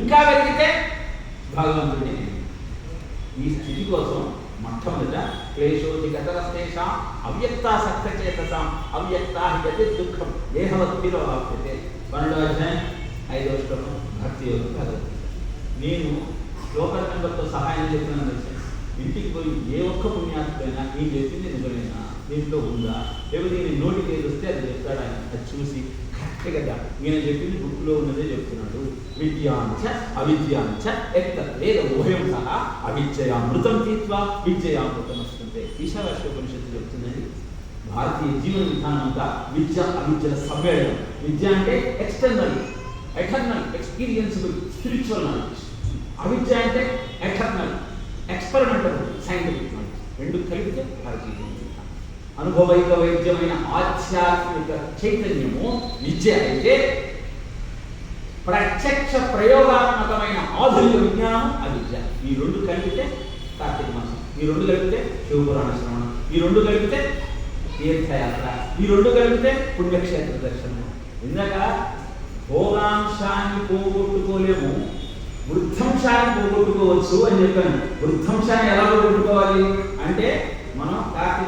ఇంకా వెతికితే భగవంతుడి ఈ స్థితి కోసం మొట్టమొదట క్లేశోతి గతరస్తేష అవ్యక్తాసక్త చేతసాం అవ్యక్త గతి దుఃఖం దేహవత్తిలో ఆప్యతే పన్నెండో అధ్యాయం ఐదో శ్లోకం భక్తి యోగం భగవద్గీత. నేను శ్లోక నెంబర్తో సహాయం చెప్తున్నాను తెలుసా? ఇంటికి పోయి ఏ ఒక్క పుణ్యాత్మైనా నేను చెప్పింది నిజమేనా? దీంట్లో ఉందా? లేకపోతే నేను నోటికి ఏది వస్తే అది ఇక ఈయన చెప్పింది బుక్లో ఉన్నదే చెప్తున్నాడు. విద్యాంచ అవిద్యాంచ ఎత్త వేద ఊహయం సహా అవిద్యయామృతం తీత్వా విద్యయామృతం వస్తుంటే. ఈశావాస్యోపనిషత్తు చెప్తుందండి భారతీయ జీవన విధానం అంతా విద్య అవిద్యల సమ్మేళనం. విద్య అంటే external eternal experienceable spiritual knowledge అవిద్య అంటే ఎటర్నల్ ఎక్స్పెరిమెంటల్ సైంటిఫిక్ నాలెడ్జ్ రెండు కలిపితే భారతీయ జీవన విధానం. అనుభవైక వైద్యమైన ఆధ్యాత్మిక చైతన్యము విద్య అయితే ప్రత్యక్ష ప్రయోగాత్మకమైన ఆధునిక విజ్ఞానం అవిద్య ఈ రెండు కలిపితే కార్తీక మాసం ఈ రెండు కలిపితే శివపురాణ శ్రవణం ఈ రెండు కలిపితే తీర్థయాత్ర ఈ రెండు కలిపితే పుణ్యక్షేత్ర దర్శనం. ఇందాక భోగాంశాన్ని పోగొట్టుకోలేము వృద్ధంశాన్ని పోగొట్టుకోవచ్చు అని చెప్పాను. వృద్ధంశాన్ని ఎలా పోగొట్టుకోవాలి?